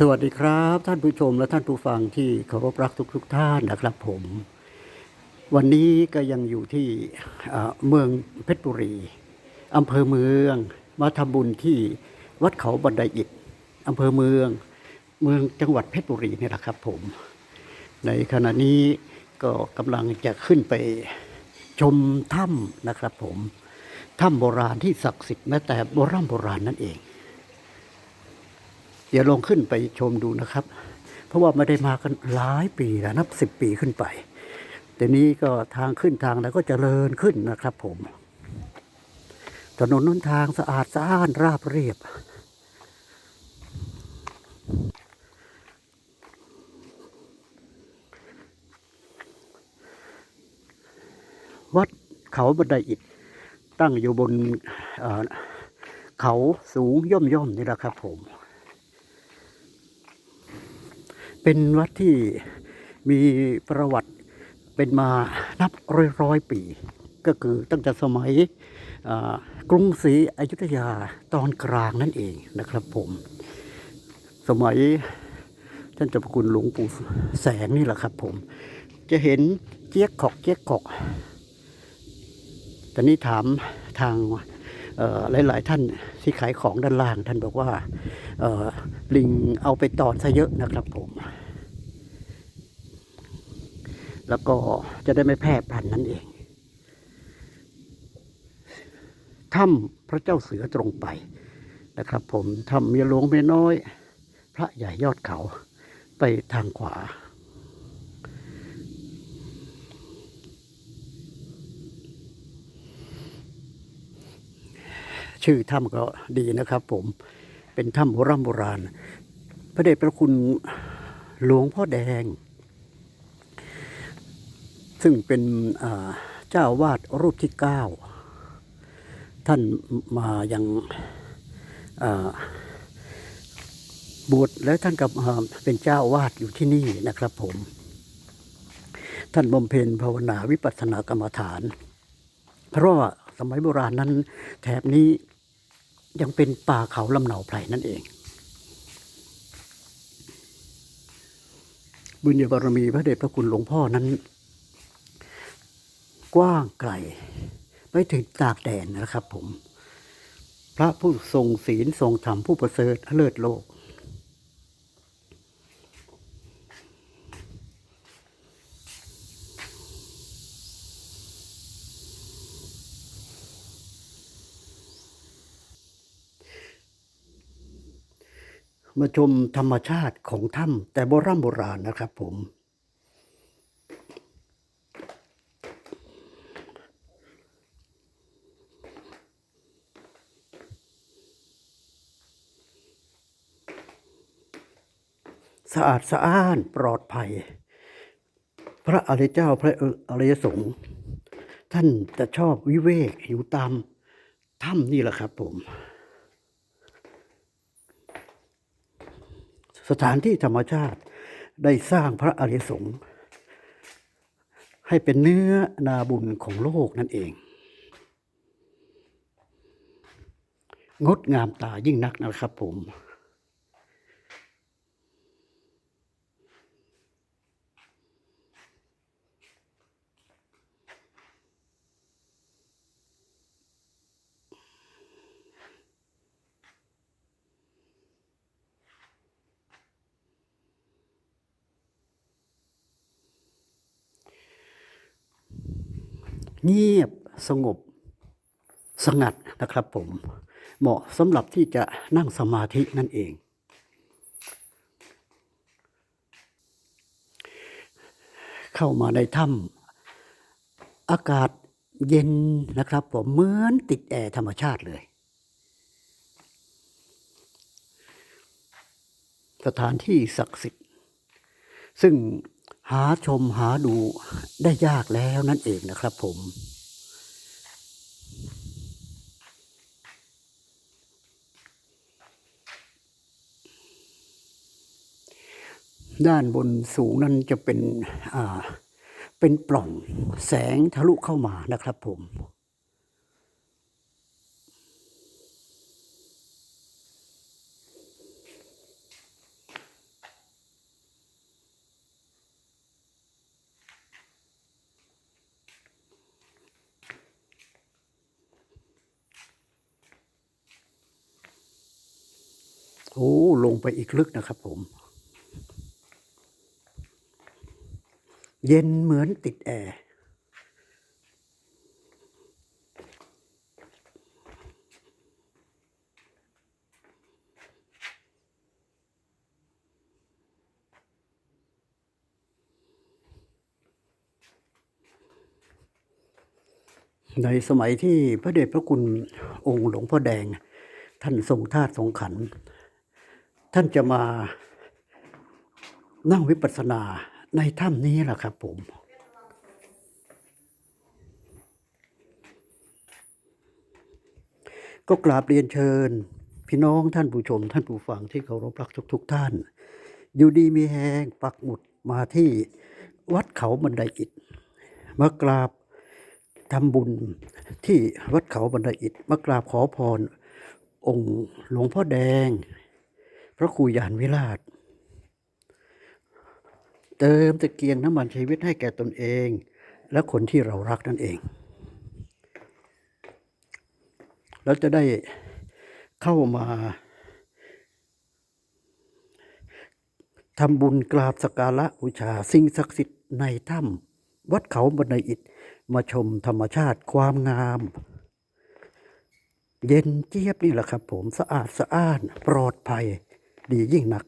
สวัสดีครับ ท่านผู้ชมและท่านผู้ฟังที่เคารพรักทุกทุกๆท่านนะครับผม วันนี้ก็ยังอยู่ที่เมืองเพชรบุรีอำเภอเมืองมาทำบุญที่วัดเขาบันไดอิฐอำเภอเมืองเมืองจังหวัดเพชรบุรีนี่แหละครับผม ในขณะนี้ก็กำลังจะขึ้นไปชมถ้ำนะครับผมถ้ำโบราณที่ศักดิ์สิทธิ์แม้แต่โบราณโบราณนั่นเอง เดี๋ยวลองขึ้นไปชมดูนะครับ เพราะว่าไม่ได้มากันหลายปีแล้วนับสิบปีขึ้นไปแต่นี้ก็ทางขึ้นทางแล้วก็จเจริญขึ้นนะครับผม ถนนนนทางสะอาดสะอ้านราบเรียบ วัดเขาบันไดอิฐตั้งอยู่บนเอ่อเขาสูงย่อมย่อมๆนี่แหละครับผม เป็นวัดที่มีประวัติเป็นมานับร้อยร้อยปี ก็คือตั้งแต่สมัยกรุงศรีอยุธยาตอนกลางนั่นเองนะครับผม สมัยท่านเจ้าพระคุณหลวงปู่แสงนี่แหละครับผม จะเห็นเจี๊ยกขอกเจี๊ยกขอกตอนนี้ถามทางหลาย ๆ ท่านที่ขายของด้านล่าง ท่านบอกว่า ลิงเอาไปตอนซะเยอะนะครับผม แล้วก็จะได้ไม่แพร่พันธุ์นั่นเองถ้ำพระเจ้าเสือตรงไปนะครับ ผมถ้ำเมียหลวงเมียน้อย พระใหญ่ยอดเขาไปทางขวาชื่อถ้ำก็ดีนะครับผม เป็นถ้ำโบราณโบราณ พระเดชพระคุณหลวงพ่อแดง ซึ่งเป็นเจ้าวาดรูปที่เก้าท่านมายังอ่าบวชแล้วท่านกับเป็นเจ้าวาดอยู่ที่นี่นะครับผม ท่านบำเพ็ญภาวนาวิปัสสนากรรมฐาน เพราะว่าสมัยโบราณนั้นแถบนี้ ยังเป็นป่าเขาลำเหนาไพรนั่นเอง บุญญาบารมีพระเดชพระคุณหลวงพ่อนั้น กว้างไกลไปถึงตากแดนนะครับผม พระผู้ทรงศีลทรงธรรมผู้ประเสริฐเลิศโลก มาชมธรรมชาติของถ้ำแต่โบราณโบราณนะครับผมสะอาดสะอ้านปลอดภัย พระอริยเจ้าพระอริยสงฆ์ท่านจะชอบวิเวกอยู่ตามถ้ำนี่แหละครับผม สถานที่ธรรมชาติได้สร้างพระอริยสงฆ์ให้เป็นเนื้อนาบุญของโลกนั่นเอง งดงามตายิ่งนักนะครับผม เงียบสงบสงัดนะครับผม เหมาะสำหรับที่จะนั่งสมาธินั่นเอง เข้ามาในถ้ำอากาศเย็นนะครับผมเหมือนติดแอร์ธรรมชาติเลย สถานที่ศักดิ์สิทธิ์ซึ่ง หาชมหาดูได้ยากแล้วนั่นเองนะครับผม ด้านบนสูงนั้นจะเป็น อ่า เป็นปล่องแสงทะลุเข้ามานะครับผม โอ้ลงไปอีกลึกนะครับผม เย็นเหมือนติดแอร์ในสมัยที่พระเดชพระคุณองค์หลวงพ่อแดง ท่านทรงธาตุทรงขันธ์ ท่านจะมานั่งวิปัสสนาในถ้ำนี้แหละครับผมก็กราบเรียนเชิญ พี่น้องท่านผู้ชม ท่านผู้ฟังที่เคารพรักทุกๆทท่าน อยู่ดีมีแหงปักหมุดมาที่วัดเขาบันไดอิฐมากราบทำบุญที่วัดเขาบันไดอิฐมากราบขอพร องค์หลวงพ่อแดง พระครูยานวิราช เติมตะเกียงน้ำมันชีวิตให้แก่ตนเอง และคนที่เรารักนั่นเองแล้วจะได้เข้ามาทำบุญกราบสกการะบูชาสิ่งศักดิ์สิทธิ์ในถ้ำวัดเขาบันไดอิฐมาชมธรรมชาติความงาม เย็นเจี๊ยบนี่แหละครับผมสะอาดสะอ้านปลอดภัย ดียิ่งนัก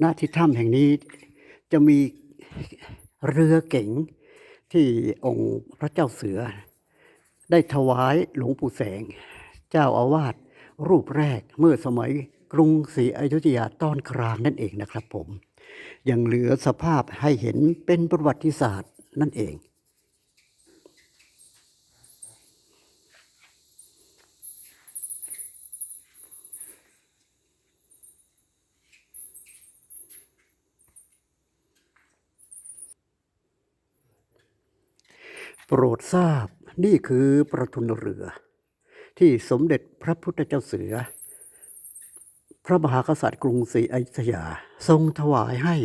หน้าที่ถ้ำแห่งนี้จะมีเรือเก๋งที่องค์พระเจ้าเสือ ได้ถวายหลวงปู่แสง เจ้าอาวาสรูปแรกเมื่อสมัย กรุงศรีอยุธยาตอนกลางนั่นเองนะครับผม ยังเหลือสภาพให้เห็นเป็นประวัติศาสตร์นั่นเองโปรดทราบนี่คือประทุนเรือ ที่สมเด็จพระพุทธเจ้าเสือ พระมหากษัตริย์กรุงศรีอยุธยาทรงถวายให้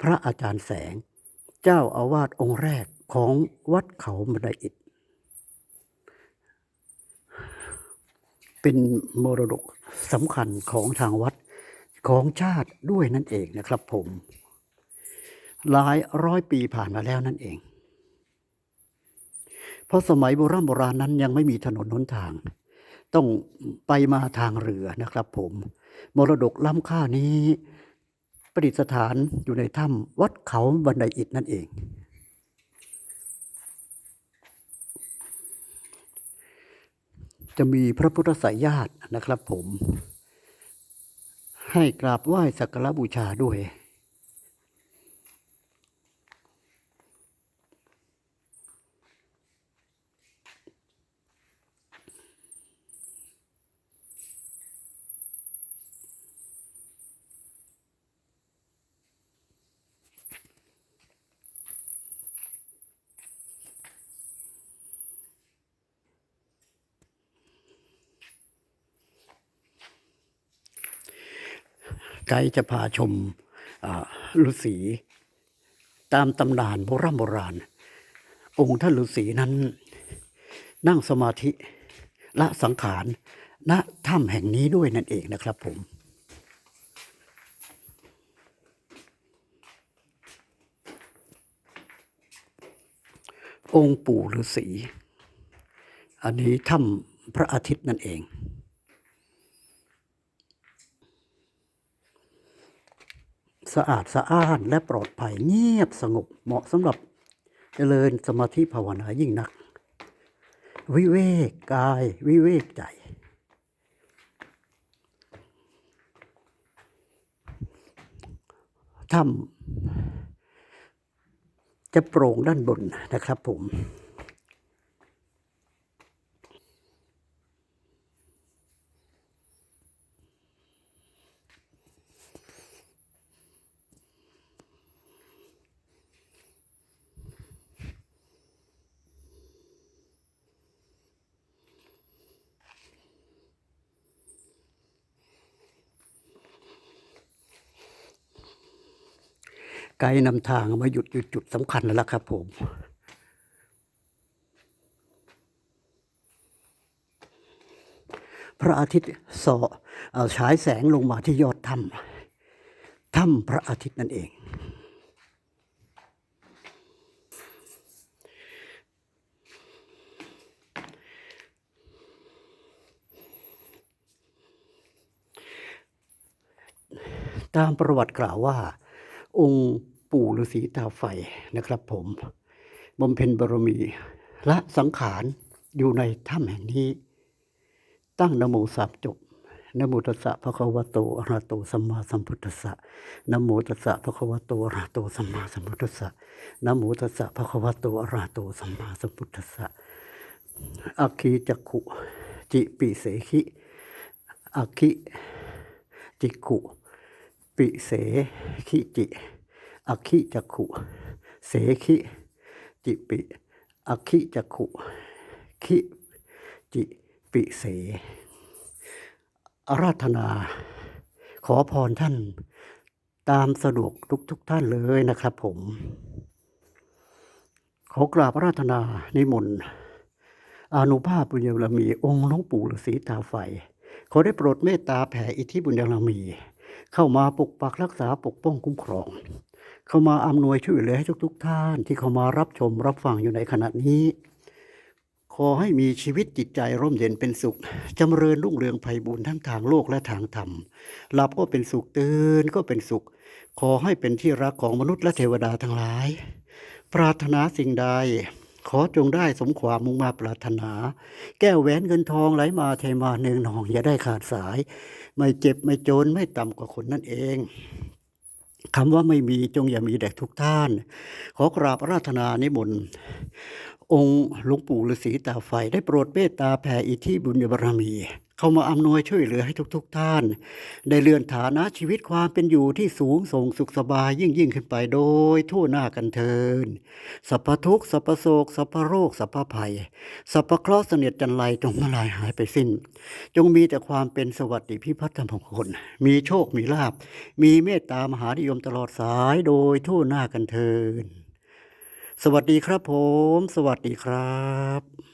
พระอาจารย์แสง เจ้าอาวาสองค์แรกของวัดเขาบันไดอิฐเป็นมรดกสำคัญของทางวัดของชาติด้วยนั่นเองนะครับผม หลายร้อยปีผ่านมาแล้วนั่นเอง เพราะสมัยโบราณโบราณนั้นยังไม่มีถนนหนทาง ต้องไปมาทางเรือนะครับผม มรดกล้ำค่านี้ประดิษฐานอยู่ในถ้ำวัดเขาบันไดอิฐนั่นเอง จะมีพระพุทธสายญาตินะครับผม ให้กราบไหว้สักการบูชาด้วย ไกด์จะพาชมฤาษีตามตำนานโบราณโบราณ องค์ท่านฤาษีนั้น นั่งสมาธิละสังขารณถ้ำแห่งนี้ด้วยนั่นเองนะครับผม องค์ปู่ฤาษีอันนี้ถ้ำพระอาทิตย์นั่นเอง สะอาดสะอ้านและปลอดภัยเงียบสงบเหมาะสำหรับเจริญสมาธิภาวนายิ่งนัก วิเวกกาย วิเวกใจ ถ้ำจะโปร่งด้านบนนะครับผม ไกด์นำทางมาหยุดอยู่จุดสำคัญแล้วล่ะครับ ผมพระอาทิตย์ส่อฉายแสงลงมาที่ยอดถ้ำถ้ำพระอาทิตย์นั่นเอง ตามประวัติกล่าวว่า องค์ปู่ฤาษีตาไฟนะครับผมบำเพ็ญบารมีและสังขารอยู่ในถ้ำแห่งนี้ ตั้งนโมสามจบนโมตัสสะภะคะวะโตอะระโตสัมมาสัมพุทธัสสะนโมตัสสะภะคะวะโตอะระโตสัมมาสัมพุทธัสสะนโมตัสสะภะคะวะโตอะระโตสัมมาสัมพุทธัสสะอัคคีจักขุ จิปิเสขิอัคคิจิกขุ ปิเสขิจิอคิจักขุ เสขิจิปิอคิจักขุ ขิจิปิเสอาราธนา ขอพรท่านตามสะดวกทุกทุกท่านเลยนะครับผม ขอกราบอาราธนานิมนต์อนุภาพบุญยบารมี องค์หลวงปู่ฤาษีตาไฟขอได้โปรดเมตตาแผ่อิทธิบุญยบารมี เข้ามาปกปักรักษาปกป้องคุ้มครอง เข้ามาอำนวยช่วยเหลือให้ทุกๆ ท่านที่เข้ามารับชมรับฟังอยู่ในขณะนี้ ขอให้มีชีวิตจิตใจร่มเย็นเป็นสุขจำเริญรุ่งเรืองไพบูรณ์ทั้งทางโลกและทางธรรมหลับก็เป็นสุขตื่นก็เป็นสุข ขอให้เป็นที่รักของมนุษย์และเทวดาทั้งหลาย ปรารถนาสิ่งใด ขอจงได้สมความมุ่งมาปรารถนา แก้วแหวนเงินทองไหลมาเทมาเนืองนองอย่าได้ขาดสาย ไม่เจ็บไม่จนไม่ต่ำกว่าคนนั่นเองคำว่าไม่มีจงอย่ามีแด่ทุกท่าน ขอกราบราธนานิมนต์องค์หลวงปู่ฤาษีตาไฟได้โปรดเมตตาแผ่อิทธิบุญบารมี เข้ามาอำนวยช่วยเหลือให้ทุกๆทท่าน ได้เลื่อนฐานะชีวิตความเป็นอยู่ที่สูงส่งสุขสบายยิ่งยิ่งขึ้นไปโดยทั่วหน้ากันเทินสัพพทุกข์สัพพโศกสัพพโรคสัพพภัยสัพพเคราะห์เสนียดจันไรจงมาลายหายไปสิ้น จงมีแต่ความเป็นสวัสดิพิพัฒน์มงคลมีโชคมีลาบมีเมตตามหานิยมตลอดสายโดยทั่วหน้ากันเทินสวัสดีครับผม สวัสดีครับ